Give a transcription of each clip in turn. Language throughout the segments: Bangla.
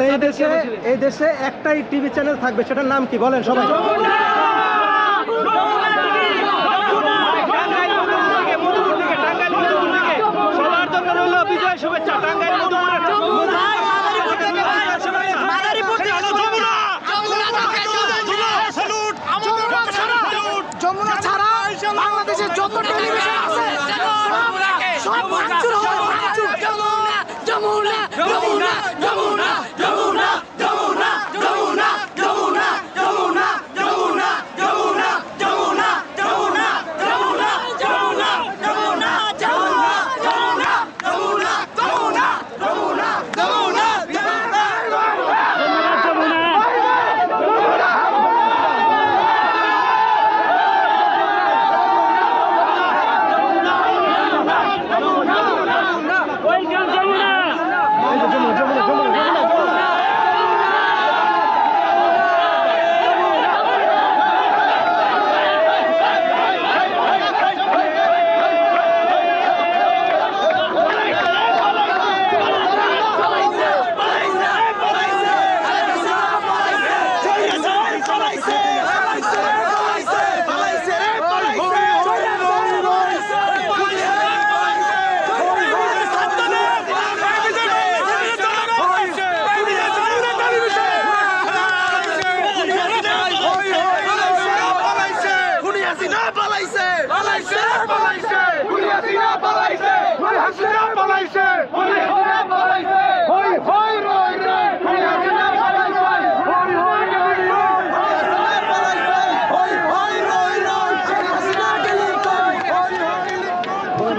আর এই দেশে এই দেশে একটাই টিভি চ্যানেল থাকবে সেটার নাম কি? বলেন সবাই। যত টেলিভিশন আছে সব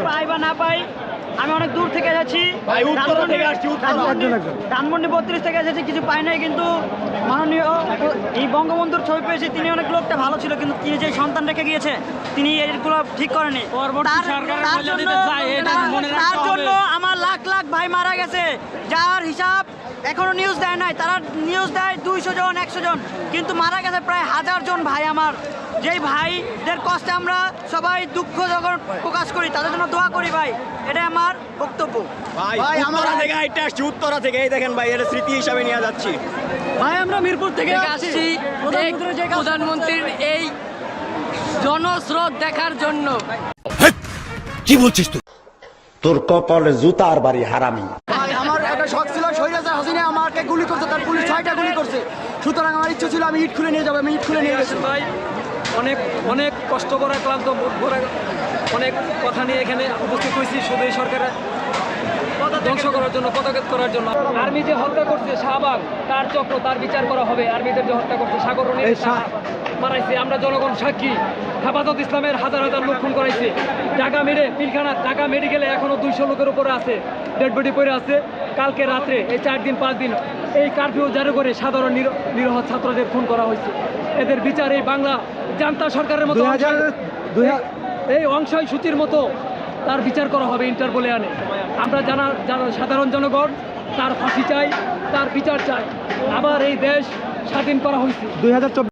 পাই বা না পাই আমি অনেক দূর থেকে এসেছি। ভাই, উত্তরা থেকে আসছি, উত্তরা। একজন একজন। ধানমন্ডি বত্রিশ থেকে এসেছি কিছু পাই নাই কিন্তু মাননীয় এই বঙ্গবন্ধুর ছবি পেয়েছি তিনি অনেক লোকটা ভালো ছিল কিন্তু তিনি যে সন্তান রেখে গিয়েছে তিনি এগুলো ঠিক করেনি। তার জন্য আমার লাখ লাখ ভাই মারা গেছে যার হিসাব এখনও নিউজ দেয় নাই। তারা নিউজ দেয় দুইশো জন একশো জন। কিন্তু মারা গেছে প্রায় হাজার জন ভাই আমার। যেই ভাইদের কষ্টে আমরা সবাই দুঃখ যখন প্রকাশ করি তাদের জন্য দোয়া করি ভাই। এটাই আমার বক্তব্য। ভাই উত্তরা থেকে আইটা আসছি উত্তরা থেকে। এই দেখেন ভাই এটা স্মৃতি হিসাবে নিয়ে যাচ্ছি। ভাই আমরা মিরপুর থেকে আসছি। প্রধানমন্ত্রীর এই জনস্রোত দেখার জন্য। কি বলছিস তুই? তোর কপালে জুতার বাড়ি হারামি। গুলি করছে তার পুলিশ ছয়টা গুলি করছে। সুতরাং আমার ইচ্ছা ছিল আমি ইট খুলে নিয়ে যাব আমি ইট খুলে নিয়ে গেছি ভাই অনেক অনেক কষ্ট করা ক্লান্ত অনেক কথা নিয়ে এখানে উপস্থিত হয়েছি। শুধু এই সরকারের ধ্বংস করার জন্য পদক্ষেপ করার জন্য। আর্মি যে হত্যা করছে শাহবাগ তার চক্র তার বিচার করা হবে। আর্মিদের যে হত্যা করছে সাগর মারাইছে। আমরা জনগণ সাক্ষী। হেফাজত ইসলামের হাজার হাজার লোক খুন করাইছে। ঢাকা মেরে পিলখানা ঢাকা মেডিকেলে এখনও দুইশো লোকের উপরে আছে ডেড বডি পড়ে আছে। কালকে রাত্রে এই চার দিন পাঁচ দিন এই কারফিউ জারি করে সাধারণ নিরহ ছাত্রদের খুন করা হয়েছে। এদের বিচার এই বাংলা জান্তা সরকারের মতো হাজার দুই হাজার এই অংশই সূচির মতো তার বিচার করা হবে ইন্টারপোলে আনে। আমরা যারা যারা সাধারণ জনগণ, তার ফাঁসি চাই, তার বিচার চাই। আবার এই দেশ স্বাধীন করা হয়েছে। দুই হাজার